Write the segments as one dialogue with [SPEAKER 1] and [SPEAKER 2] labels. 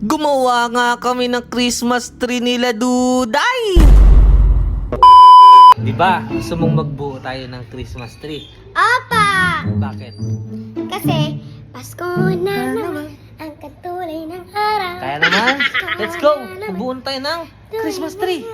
[SPEAKER 1] Gumawa nga kami ng Christmas tree nila, Duday! Di ba? Gusto mong magbuo tayo ng Christmas tree?
[SPEAKER 2] Apa!
[SPEAKER 1] Bakit?
[SPEAKER 2] Kasi, Pasko na naman ang katulay ng araw.
[SPEAKER 1] Kaya naman, let's go! Magbuon tayo ng Christmas tree!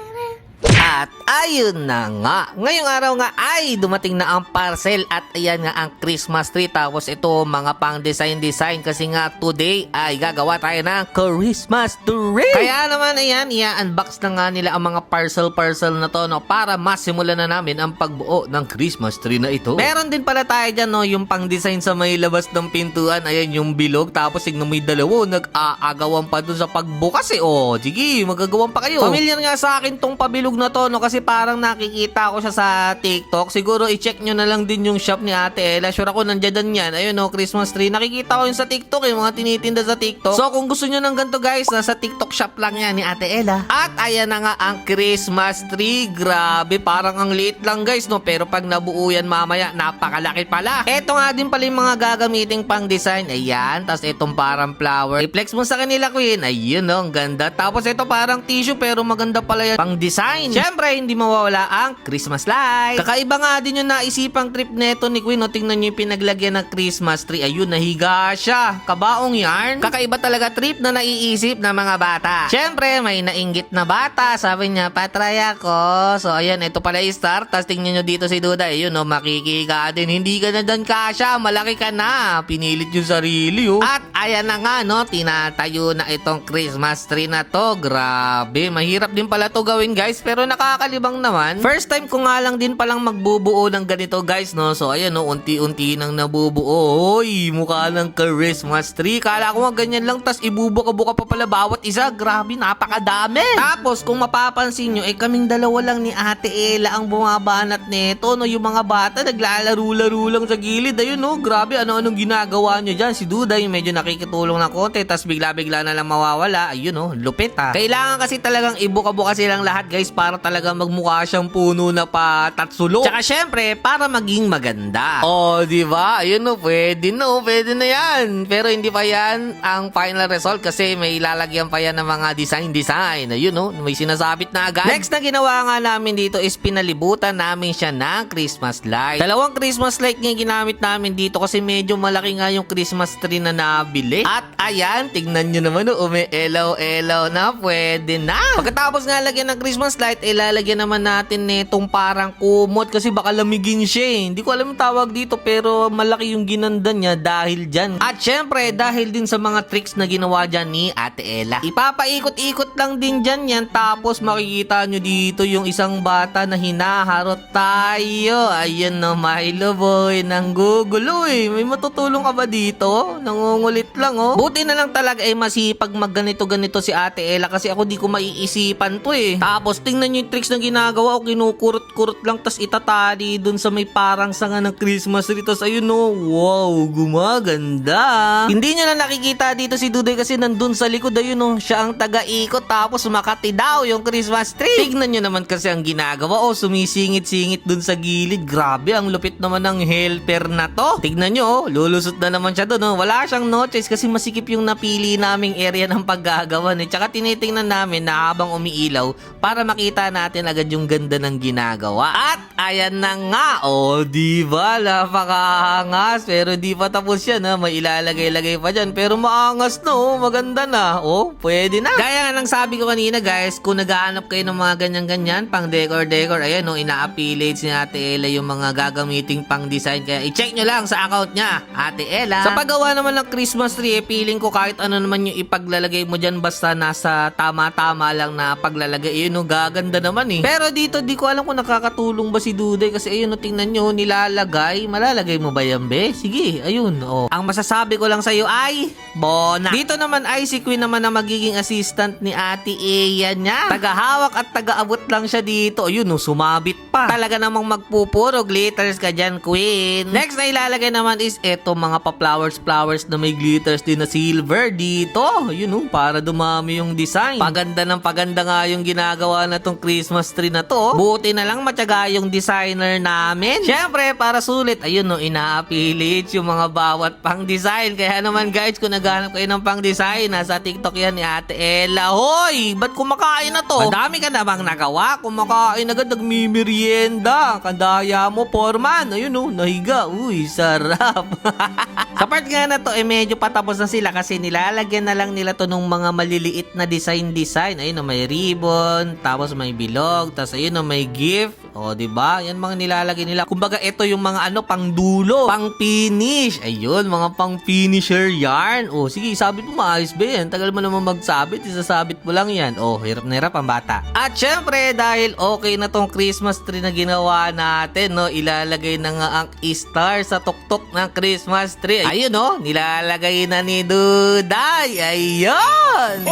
[SPEAKER 1] At ayun na nga, ngayong araw nga ay dumating na ang parcel at ayan nga ang Christmas tree tapos ito mga pang design design kasi nga today ay gagawa tayo ng Christmas tree. Kaya naman ayan, i-unbox na nga nila ang mga parcel parcel na to no para masimulan na namin ang pagbuo ng Christmas tree na ito. Meron din pala tayo dyan no yung pang design sa may labas ng pintuan ayan yung bilog tapos tignan mo yung dalawa nag-aagawan pa dun sa pagbukas eh oh. Sige, magagawan pa kayo. Familiar nga sa akin tong pabilog na to no kasi parang nakikita ko siya sa TikTok. Siguro i-check nyo na lang din yung shop ni Ate Ella. Sure ako nandiyan yan. Ayun no, Christmas tree. Nakikita ko yun sa TikTok yung mga tinitinda sa TikTok. So kung gusto nyo ng ganito guys, nasa TikTok shop lang yan ni Ate Ella. At ayan na nga ang Christmas tree. Grabe, parang ang liit lang guys no. Pero pag nabuo yan mamaya, napakalaki pala. Eto nga din pala yung mga gagamiting pang design. Ayan, tapos itong parang flower. I-flex mo sa kanila queen. Ayun no, ang ganda. Tapos ito parang tissue pero maganda pala yan pang design. Siyempre, hindi mawawala ang Christmas light. Kakaiba nga din yung naisipang trip neto ni Queen. No? Tingnan nyo yung pinaglagyan ng Christmas tree. Ayun, nahiga siya. Kabaong yarn. Kakaiba talaga trip na naiisip ng mga bata. Siyempre, may nainggit na bata. Sabi niya, patry ako. So, ayan, ito pala yung start. Tapos tingnan nyo dito si Duda. Ayun, no, makikika din. Hindi ka na dan kasha. Malaki ka na. Pinilit yung sarili, oh. At ayan na nga, no, tinatayo na itong Christmas tree na to. Grabe, mahirap din pala to gawin, guys. Pero nakakalibang naman. First time ko nga lang din palang magbubuo ng ganito, guys, no. So, ayan, no, unti-unti nang nabubuo. Hoy, mukha ng Christmas tree. Kala ko nga ganyan lang, tas ibubuka-buka pa pala bawat isa. Grabe, napakadami. Tapos, kung mapapansin nyo, eh, kaming dalawa lang ni Ate Ella ang bumabanat nito, no. Yung mga bata, naglalaro-laro lang sa gilid. Ayun, no, grabe, ano-anong ginagawa nyo dyan. Si Duda, yung medyo nakikitulong ng konti, tas bigla-bigla na lang mawawala. Ayun, no, lupit, ha. Kailangan kasi talagang ibuka-buka silang lahat, guys, para talaga magmukha siyang puno na patatsulo. Tsaka syempre, para maging maganda. Oh, di ba? Ayun no, pwede no, pwede na yan. Pero hindi pa yan ang final result kasi may lalagyan pa yan ng mga design-design. Ayun no, may sinasabit na agad. Next na ginawa nga namin dito is pinalibutan namin siya ng Christmas light. Dalawang Christmas light nga ginamit namin dito kasi medyo malaki nga yung Christmas tree na nabili. At ayan, tignan nyo naman no, umi-elaw-elaw na, pwede na. Pagkatapos nga lagyan ng Christmas light, ilalagyan naman natin nitong parang kumot kasi baka lamigin siya eh. Hindi ko alam yung tawag dito pero malaki yung ginanda niya dahil dyan. At syempre, dahil din sa mga tricks na ginawa dyan ni Ate Ella. Ipapaikot-ikot lang din dyan yan tapos makikita nyo dito yung isang bata na hinaharot tayo. Ayan na Milo boy, nanggugulo eh. May matutulong ka ba dito? Nangungulit lang oh. Buti na lang talaga eh masipag magganito-ganito si Ate Ella kasi ako di ko maiisipan to eh. Tapos tingnan nyo yung tricks na ginagawa ko, kinukurot-kurot lang tas itatali dun sa may parang sanga ng Christmas tree. Tas ayun no, wow, gumaganda. Hindi nyo na nakikita dito si Dudoy kasi nandun sa likod ayun no, siya ang taga-ikot tapos makati daw yung Christmas tree. Tignan nyo naman kasi ang ginagawa, oh, sumisingit-singit dun sa gilid. Grabe, ang lupit naman ng helper na to. Tignan nyo, oh, lulusot na naman siya dun. Oh. Wala siyang no choice kasi masikip yung napili naming area ng paggagawa. Eh. Tsaka tinitingnan namin na habang umiilaw para makita natin agad yung ganda ng ginagawa. At ayan na nga, oh, di ba? Napakaangas. Pero di pa tapos yan, ha? May ilalagay-lagay pa dyan. Pero maangas na, oh. Maganda na. Oh, pwede na. Gaya nga ng sabi ko kanina, guys, kung naghahanap kayo ng mga ganyan-ganyan, pang decor-decor, ayan, oh, ina-affiliate si Ate Ella yung mga gagamiting pang design. Kaya i-check nyo lang sa account niya, Ate Ella. Sa paggawa naman ng Christmas tree, eh, feeling ko kahit ano naman yung ipaglalagay mo dyan, basta nasa tama-tama lang na paglalagay. Yun, no, gaganda naman eh. Pero dito, di ko alam kung nakakatulong ba si Duday kasi ayun, no, tingnan nyo, nilalagay. Malalagay mo ba yan, be? Sige, ayun, oh. Ang masasabi ko lang sa'yo ay, Bona. Dito naman ay si Queen naman na magiging assistant ni Ate Eya niya. Tagahawak at tagaabot lang siya dito. Ayun, no, sumabit pa. Talaga namang magpupuro glitters ka dyan, Queen. Next na ilalagay naman is eto mga pa-flowers flowers na may glitters din na silver dito. Yun, no, para dumami yung design. Paganda ng paganda nga yung ginagawa na tong Christmas tree na to. Buti na lang matyaga yung designer namin. Siyempre, para sulit, ayun no, inaapilit yung mga bawat pang design. Kaya naman guys, kung naghanap kayo ng pang design, nasa TikTok yan ni Ate Ella. Hoy, ba't kumakain na to? Madami ka namang nagawa. Kumakain agad, nagmimerienda. Kandaya mo, Foreman. Ayun no, nahiga. Uy, sarap. Sa part nga na to, eh medyo patapos na sila kasi nilalagyan na lang nila to nung mga maliliit na design-design. Ayun, oh, may ribbon, tapos may bilog, tapos ayun, oh, may gift. O, di ba? Yan mga nilalagay nila. Kumbaga, ito yung mga ano, pang dulo, pang finish. Ayun, mga pang finisher yarn. O, sige, sabit mo, maayos ba yan? Tagal mo naman magsabit, isasabit mo lang yan. O, hirap na hirap ang bata. At syempre, dahil okay na tong Christmas tree na ginawa natin, no, ilalagay na nga ang star sa tuktok ng Christmas tree. Ayun, no, nilalagay na ni Duday. Ayun!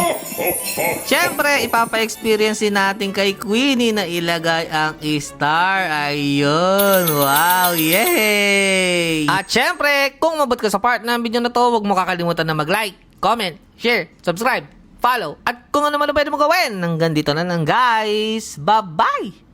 [SPEAKER 1] Siyempre, ipapa-experience natin kay Queenie na ilagay ang star. Ayun. Wow. Yay! At siyempre, kung mabot ka sa part ng video na to, huwag mo kakalimutan na mag-like, comment, share, subscribe, follow. At kung ano man ang pwede mo gawin, hanggang dito na lang guys. Bye-bye!